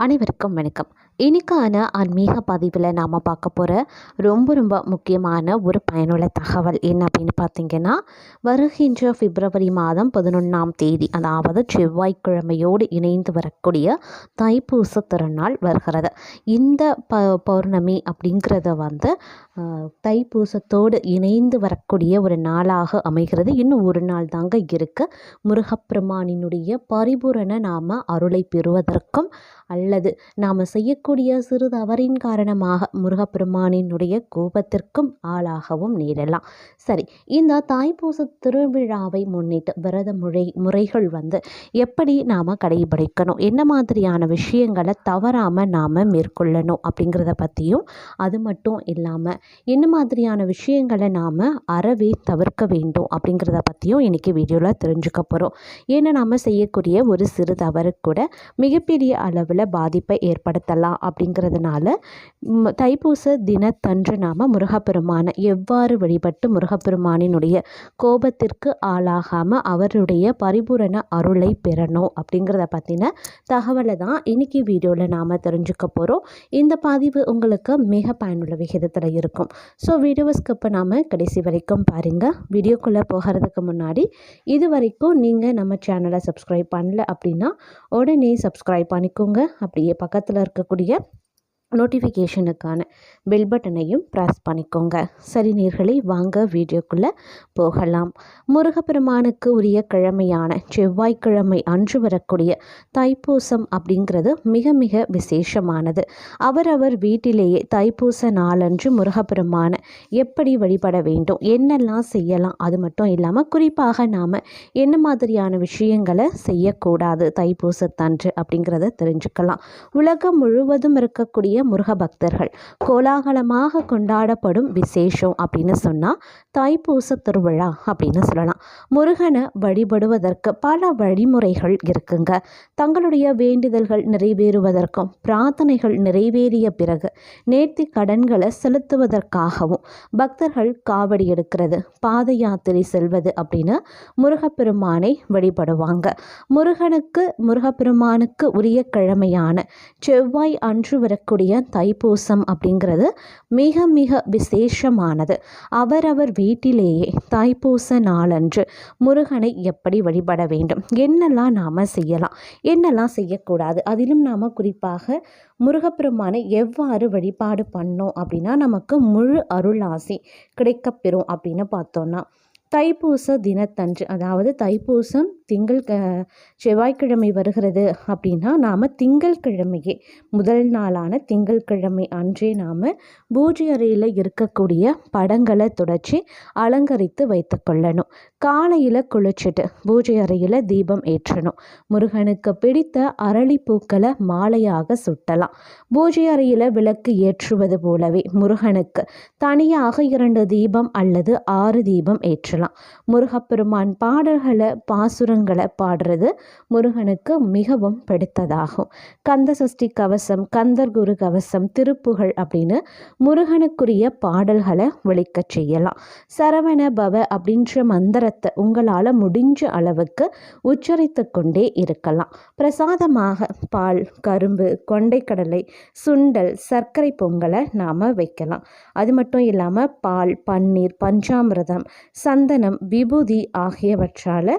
அனைவருக்கும் வணக்கம். இன்றைக்கான ஆன்மீக பதிவில் நாம் பார்க்க போகிற ரொம்ப ரொம்ப முக்கியமான ஒரு பயனுள்ள தகவல் என்ன அப்படின்னு பார்த்தீங்கன்னா வருகின்ற பிப்ரவரி மாதம் பதினொன்றாம் தேதி அதாவது செவ்வாய்க்கிழமையோடு இணைந்து வரக்கூடிய தைப்பூச திருநாள் வருகிறது. இந்த ப பௌர்ணமி அப்படிங்கிறத வந்து தைப்பூசத்தோடு இணைந்து வரக்கூடிய ஒரு நாளாக அமைகிறது. இன்னும் ஒரு நாள் தாங்க இருக்குது முருகப்பெருமானினுடைய பரிபூரண நாம் அருளை பெறுவதற்கும் அல்லது நாம் செய்யக்கூடிய சிறு தவறின் காரணமாக முருகப்பெருமானினுடைய கோபத்திற்கும் ஆளாகவும் நேரலாம். சரி இந்த தாய்ப்பூச திருவிழாவை முன்னிட்டு விரத முறை முறைகள் வந்து எப்படி நாம் கடைபிடிக்கணும்? என்ன மாதிரியான விஷயங்களை தவறாமல் நாம் மேற்கொள்ளணும் அப்படிங்கிறத பற்றியும் அது மட்டும் இல்லாமல் என்ன மாதிரியான விஷயங்களை நாம் அறவே தவிர்க்க வேண்டும் அப்படிங்கிறத பற்றியும் இன்றைக்கி வீடியோவில் தெரிஞ்சுக்க போகிறோம் ஏன்னா நாம் செய்யக்கூடிய ஒரு சிறு தவறு கூட மிகப்பெரிய அளவில் பாதிப்பை ஏற்படுத்தலாம் அப்படிங்கிறதுனால தைப்பூச தினத்தன்று நாம் முருகப்பெருமானை எவ்வாறு வழிபட்டு முருகப்பெருமானினுடைய கோபத்திற்கு ஆளாகாமல் அவருடைய பரிபூரண அருளை பெறணும் அப்படிங்கிறத பற்றின தகவலை தான் இன்றைக்கி வீடியோவில் நாம் தெரிஞ்சுக்க போகிறோம் இந்த பதிவு உங்களுக்கு மிக பயனுள்ள விகிதத்தில் இருக்கும். ஸோ வீடியோவை ஸ்கிப் நாம் கடைசி வரைக்கும் பாருங்கள் வீடியோக்குள்ளே போகிறதுக்கு முன்னாடி இது வரைக்கும் நீங்கள் நம்ம சேனலை சப்ஸ்கிரைப் பண்ணல அப்படின்னா உடனே சப்ஸ்கிரைப் பண்ணிக்கோங்க. அப்படியே பக்கத்தில் இருக்கக்கூடிய நோட்டிஃபிகேஷனுக்கான பெல் பட்டனையும் ப்ரெஸ் பண்ணிக்கோங்க. சரி நேர்களை வாங்க வீடியோக்குள்ளே போகலாம். முருகப்பெருமானுக்கு உரிய கிழமையான செவ்வாய்க்கிழமை அன்று வரக்கூடிய தைப்பூசம் அப்படிங்கிறது மிக மிக விசேஷமானது. அவரவர் வீட்டிலேயே தைப்பூச நாளன்று முருகப்பெருமானை எப்படி வழிபட வேண்டும் என்னெல்லாம் செய்யலாம் அது மட்டும் இல்லாமல் குறிப்பாக நாம் என்ன மாதிரியான விஷயங்களை செய்யக்கூடாது தைப்பூசத்தன்று அப்படிங்கிறத தெரிஞ்சுக்கலாம். உலகம் முழுவதும் இருக்கக்கூடிய முருக பக்தர்கள் கோலாகலமாக கொண்டாடப்படும் விசேஷம் அப்படின்னு சொன்னால் தாய்ப்பூச திருவிழா அப்படின்னு சொல்லலாம். முருகனை வழிபடுவதற்கு பல வழிமுறைகள் இருக்குங்க. தங்களுடைய வேண்டுதல்கள் நிறைவேறுவதற்கும் பிரார்த்தனைகள் நிறைவேறிய பிறகு நேர்த்தி கடன்களை செலுத்துவதற்காகவும் பக்தர்கள் காவடி எடுக்கிறது பாத யாத்திரை செல்வது அப்படின்னு முருகப்பெருமானை வழிபடுவாங்க. முருகனுக்கு முருகப்பெருமானுக்கு உரிய கிழமையான செவ்வாய் அன்று வரக்கூடிய தைப்பூசம் அப்படிங்கிறது மிக மிக விசேஷமானது. அவரவர் வீட்டிலேயே தைப்பூச நாளன்று முருகனை எப்படி வழிபட வேண்டும்? என்னெல்லாம் நாம் செய்யலாம்? என்னெல்லாம் செய்யக்கூடாது? அதிலும் நாம் குறிப்பாக முருகப்பெருமானை எவ்வாறு வழிபாடு பண்ணோம் அப்படின்னா நமக்கு முழு அருளாசி கிடைக்கப்பெறும் அப்படின்னு பார்த்தோன்னா தைப்பூச தினத்தன்று அதாவது தைப்பூசம் திங்கள் க செவ்வாய்க்கிழமை வருகிறது அப்படின்னா நாம் திங்கள்கிழமையே முதல் நாளான திங்கள்கிழமை அன்றே நாம் பூஜை அறையில் இருக்கக்கூடிய படங்களை துடைச்சி அலங்கரித்து வைத்து கொள்ளணும். காலையில் குளிச்சுட்டு பூஜை அறையில் தீபம் ஏற்றணும். முருகனுக்கு பிடித்த அரளிப்பூக்களை மாலையாக சுட்டலாம். பூஜை அறையில் விளக்கு ஏற்றுவது போலவே முருகனுக்கு தனியாக இரண்டு தீபம் அல்லது ஆறு தீபம் ஏற்றலாம். முருகப்பெருமான் பாடல்களை பாசுரங்கள் பாடுறது முருகனுக்கு மிகவும் பிடித்ததாகும். கந்த சஷ்டி கவசம் கந்தர் குரு கவசம் திருப்புகழ் அப்படின்னு முருகனுக்குரிய பாடல்களை ஒழிக்கச் செய்யலாம். சரவண பவ அப்படின்ற மந்திரத்தை உங்களால் முடிஞ்ச அளவுக்கு உச்சரித்து கொண்டே இருக்கலாம். பிரசாதமாக பால் கரும்பு கொண்டைக்கடலை சுண்டல் சர்க்கரை பொங்கலை நாம் வைக்கலாம். அது மட்டும் இல்லாமல் பால் பன்னீர் பஞ்சாமிரதம் சந்தனம் விபூதி ஆகியவற்றால்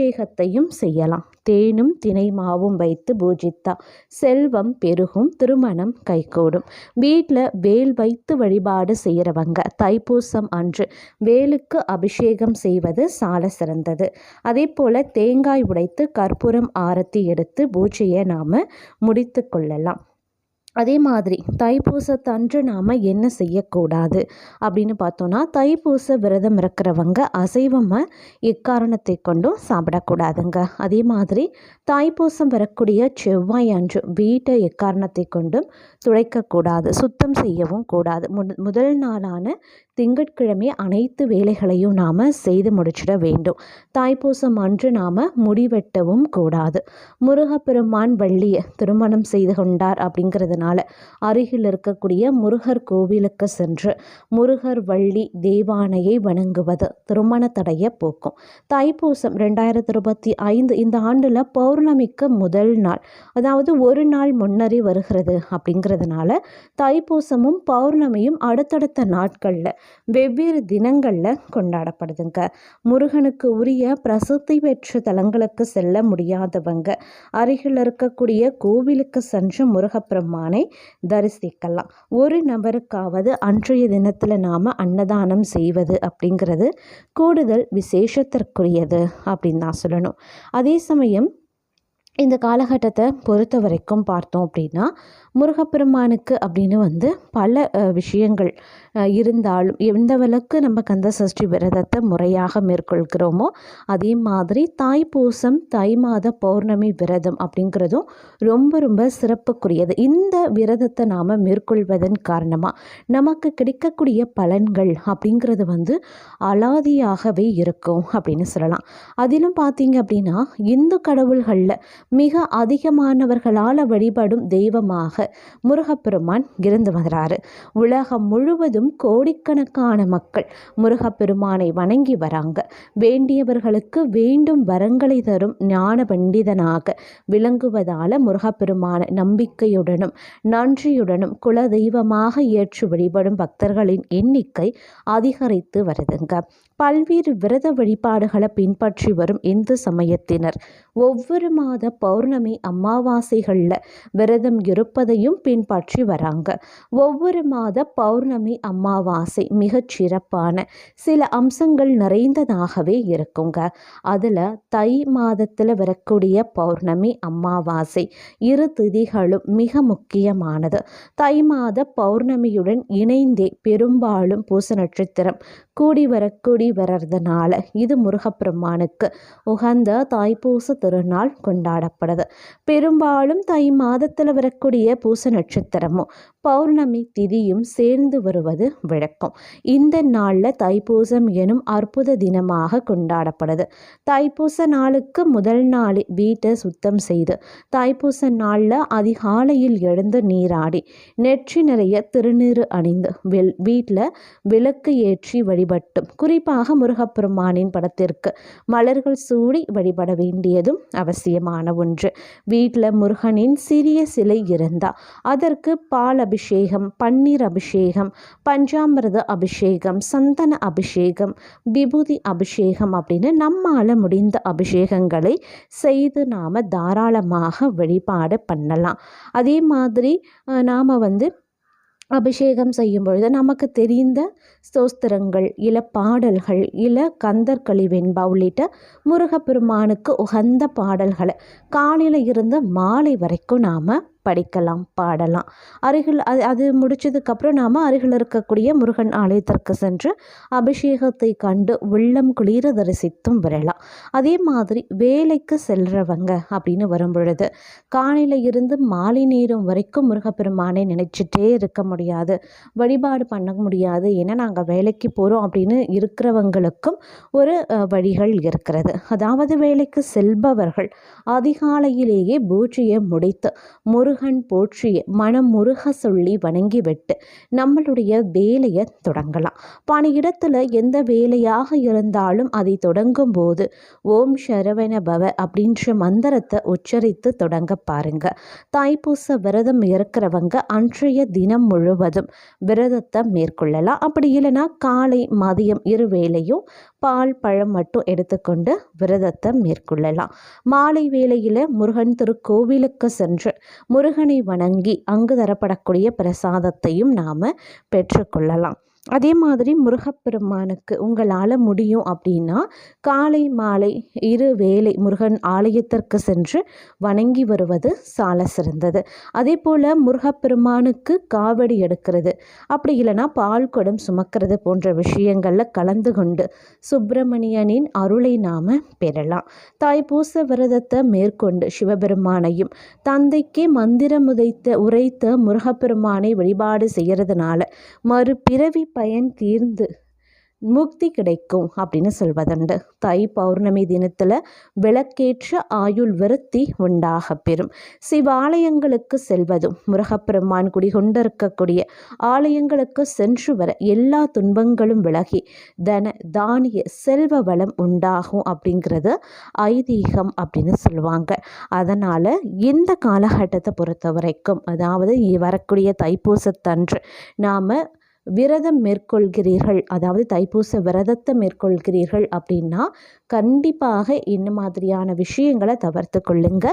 அபிஷேகத்தையும் செய்யலாம். தேனும் தினை மாவும் வைத்து பூஜித்தா செல்வம் பெருகும் திருமணம் கைகூடும். வீட்டில் வேல் வைத்து வழிபாடு செய்கிறவங்க தைப்பூசம் அன்று வேலுக்கு அபிஷேகம் செய்வது சால சிறந்தது. அதே போல் தேங்காய் உடைத்து கற்பூரம் ஆரத்தி எடுத்து பூஜையை நாம் முடித்து கொள்ளலாம். அதே மாதிரி தைப்பூசத்தன்று நாம் என்ன செய்யக்கூடாது? அப்படின்னு பார்த்தோன்னா தைப்பூச விரதம் இருக்கிறவங்க அசைவமாக எக்காரணத்தை கொண்டும் சாப்பிடக்கூடாதுங்க. அதே மாதிரி தாய்ப்பூசம் வரக்கூடிய செவ்வாய் அன்று வீட்டை எக்காரணத்தை கொண்டும் துடைக்கக்கூடாது சுத்தம் செய்யவும் கூடாது. முதல் நாளான திங்கட்கிழமை அனைத்து வேலைகளையும் நாம் செய்து முடிச்சிட வேண்டும். தாய்ப்பூசம் அன்று நாம் முடிவெட்டவும் கூடாது. முருகப்பெருமான் வள்ளியை திருமணம் செய்து கொண்டார் அப்படிங்கிறதுனால அருகில் இருக்கக்கூடிய முருகர் கோவிலுக்கு சென்று முருகர் வள்ளி தேவானையை வணங்குவது திருமண தடையை போக்கும். தாய்ப்பூசம் ரெண்டாயிரத்தி இருபத்தி ஐந்து இந்த ஆண்டில் பௌர் பௌர்ணமிக்கு முதல் நாள். அதாவது ஒரு நாள் முன்னரே வருகிறது அப்படிங்கிறதுனால தைப்பூசமும் பௌர்ணமியும் அடுத்தடுத்த நாட்களில் வெவ்வேறு தினங்களில் கொண்டாடப்படுதுங்க. முருகனுக்கு உரிய பிரசித்தி பெற்ற தலங்களுக்கு செல்ல முடியாதவங்க அருகில் இருக்கக்கூடிய கோவிலுக்கு சென்று முருகப்பெருமானை தரிசிக்கலாம். ஒரு நபருக்காவது அன்றைய தினத்தில் நாம் அன்னதானம் செய்வது அப்படிங்கிறது கூடுதல் விசேஷத்திற்குரியது அப்படின்னு தான் சொல்லணும். அதே சமயம் இந்த காலகட்டத்தை பொறுத்த வரைக்கும் பார்த்தோம் அப்படின்னா முருகப்பெருமானுக்கு அப்படின்னு வந்து பல விஷயங்கள் இருந்தாலும் எந்த அளவுக்கு நம்ம கந்த சஷ்டி விரதத்தை முறையாக மேற்கொள்கிறோமோ அதே மாதிரி தாய்ப்பூசம் தை மாத பௌர்ணமி விரதம் அப்படிங்கிறதும் ரொம்ப ரொம்ப சிறப்புக்குரியது. இந்த விரதத்தை நாம் மேற்கொள்வதன் காரணமாக நமக்கு கிடைக்கக்கூடிய பலன்கள் அப்படிங்கிறது வந்து அலாதியாகவே இருக்கும் அப்படின்னு சொல்லலாம். அதிலும் பார்த்தீங்க அப்படின்னா இந்து கடவுள்களில் மிக அதிகமானவர்களால் வழிபடும் தெய்வமாக முருகப்பெருமான் இருந்து வர்றாரு உலகம் முழுவதும் கோடிக்கணக்கான மக்கள் முருகப்பெருமானை வணங்கி வராங்க. வேண்டியவர்களுக்கு வேண்டும் வரங்களை தரும் ஞான பண்டிதனாக விளங்குவதால முருகப்பெருமான நம்பிக்கையுடனும் நன்றியுடனும் குல தெய்வமாக ஏற்று வழிபடும் பக்தர்களின் எண்ணிக்கை அதிகரித்து வருதுங்க. பல்வேறு விரத வழிபாடுகளை பின்பற்றி வரும் இந்து சமயத்தினர். ஒவ்வொரு மாத பௌர்ணமி அமாவாசைகளில் விரதம் இருப்பதையும் பின்பற்றி வராங்க. ஒவ்வொரு மாத பௌர்ணமி அமாவாசை மிகச் சிறப்பான சில அம்சங்கள் நிறைந்ததாகவே இருக்குங்க. அதில் தை மாதத்தில் வரக்கூடிய பௌர்ணமி அமாவாசை இரு திதிகளும் மிக முக்கியமானது. தை மாத பௌர்ணமியுடன் இணைந்தே பெரும்பாலும் பூச நட்சத்திரம் கூடி வரக்கூடிய வர்றதுனால இது முருகப்பெருமானுக்கு உகந்த தாய்ப்பூச திருநாள் கொண்டாடப்படுது. பெரும்பாலும் தை மாதத்தில் வரக்கூடிய பூச நட்சத்திரமும் பௌர்ணமி திதியும் சேர்ந்து வருவது விளக்கம். இந்த நாளில் தைப்பூசம் எனும் அற்புத தினமாக கொண்டாடப்படுது. தைப்பூச நாளுக்கு முதல் நாள் வீட்டை சுத்தம் செய்து தைப்பூச நாளில் அதிகாலையில் எழுந்து நீராடி நெற்றி நிறைய திருநீறு அணிந்து வீட்டில் விளக்கு ஏற்றி வழிபட்டும். குறிப்பாக முருகப்பெருமானின் படத்திற்கு மலர்கள் சூடி வழிபட வேண்டியதும் அவசியமான ஒன்று. வீட்டில் முருகனின் சிறிய சிலை இருந்தால் அதற்கு பால் அபிஷேகம் பன்னீர் அபிஷேகம் பஞ்சாமிரத அபிஷேகம் சந்தன அபிஷேகம் விபூதி அபிஷேகம் அப்படின்னு நம்மால் முடிந்த அபிஷேகங்களை செய்து நாம் தாராளமாக வழிபாடு பண்ணலாம். அதே மாதிரி நாம் வந்து அபிஷேகம் செய்யும் பொழுது நமக்கு தெரிந்த ஸ்தோஸ்திரங்கள் இல பாடல்கள் இல கந்தர் வெண்பா உள்ளிட்ட முருகப்பெருமானுக்கு உகந்த பாடல்களை காலையில் இருந்து மாலை வரைக்கும் நாம் படிக்கலாம் பாடலாம். அருகில் அது அது முடிச்சதுக்கப்புறம் நாம் அருகில் இருக்கக்கூடிய முருகன் ஆலயத்திற்கு சென்று அபிஷேகத்தை கண்டு உள்ளம் குளிர தரிசித்தும் வரலாம். அதே மாதிரி வேலைக்கு செல்றவங்க அப்படின்னு வரும் பொழுது காலையில் இருந்து மாலை நேரம் வரைக்கும் முருகப்பெருமானை நினைச்சிட்டே இருக்க முடியாது. வழிபாடு பண்ண முடியாது. ஏன்னா நாங்கள் வேலைக்கு போகிறோம் அப்படின்னு இருக்கிறவங்களுக்கும் ஒரு வழிகள் இருக்கிறது. அதாவது வேலைக்கு செல்பவர்கள் அதிகாலையிலேயே பூஜையை முடித்து முருகன் போற்றி மனம் முருக சொல்லி வணங்கிவிட்டு நம்மளுடைய வேலையை தொடங்கலாம். பணியிடத்தில் எந்த வேலையாக இருந்தாலும் அதை தொடங்கும் போது ஓம் சரவண பவ அப்படின்ற மந்திரத்தை உச்சரித்து தொடங்க பாருங்க. தாய்ப்பூச விரதம் இருக்கிறவங்க அன்றைய தினம் முழுவதும் விரதத்தை மேற்கொள்ளலாம். அப்படி இல்லைன்னா காலை மதியம் இரு வேளையும் பால் பழம் மட்டும் எடுத்துக்கொண்டு விரதத்தை மேற்கொள்ளலாம். மாலை வேளையில் முருகன் திருக்கோவிலுக்கு சென்று முருகனை வணங்கி அங்கு தரப்படக்கூடிய பிரசாதத்தையும் நாம் பெற்றுக்கொள்ளலாம். அதே மாதிரி முருகப்பெருமானுக்கு உங்களால் முடியும் அப்படின்னா காலை மாலை இரு வேளை முருகன் ஆலயத்திற்கு சென்று வணங்கி வருவது சால சிறந்தது. அதே போல் முருகப்பெருமானுக்கு காவடி எடுக்கிறது. அப்படி இல்லைன்னா பால் குடம் சுமக்கிறது போன்ற விஷயங்களில் கலந்து கொண்டு சுப்பிரமணியனின் அருளை நாம் பெறலாம். தாய்ப்பூச விரதத்தை மேற்கொண்டு சிவபெருமானையும் தந்தைக்கே மந்திரம் உதைத்த உரைத்த முருகப்பெருமானை வழிபாடு செய்கிறதுனால மறுபிறவி பயன் தீர்ந்து முக்தி கிடைக்கும் அப்படின்னு சொல்வதுண்டு. தை பௌர்ணமி தினத்தில் விளக்கேற்ற ஆயுள் விருத்தி உண்டாக பெறும். சிவாலயங்களுக்கு செல்வதும் முருகப்பெருமான் குடிகொண்டிருக்கக்கூடிய ஆலயங்களுக்கு சென்று வர எல்லா துன்பங்களும் விலகி தன தானிய செல்வ வளம் உண்டாகும் அப்படிங்கிறது ஐதீகம் அப்படின்னு சொல்லுவாங்க. அதனால் இந்த காலகட்டத்தை பொறுத்த வரைக்கும் அதாவது வரக்கூடிய தைப்பூசத்தன்று நாம் விரதம் மேற்கொள்கிறீர்கள் அதாவது தைப்பூச விரதத்தை மேற்கொள்கிறீர்கள் அப்படின்னா கண்டிப்பாக இந்த மாதிரியான விஷயங்களை தவிர்த்து கொள்ளுங்க.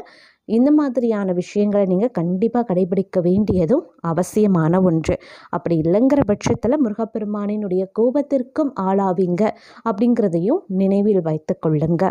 இந்த மாதிரியான விஷயங்களை நீங்கள் கண்டிப்பாக கடைபிடிக்க வேண்டியதும் அவசியமான ஒன்று. அப்படி இல்லைங்கிற பட்சத்தில் முருகப்பெருமானினுடைய கோபத்திற்கும் ஆளாவீங்க அப்படிங்கிறதையும் நினைவில் வைத்து கொள்ளுங்க.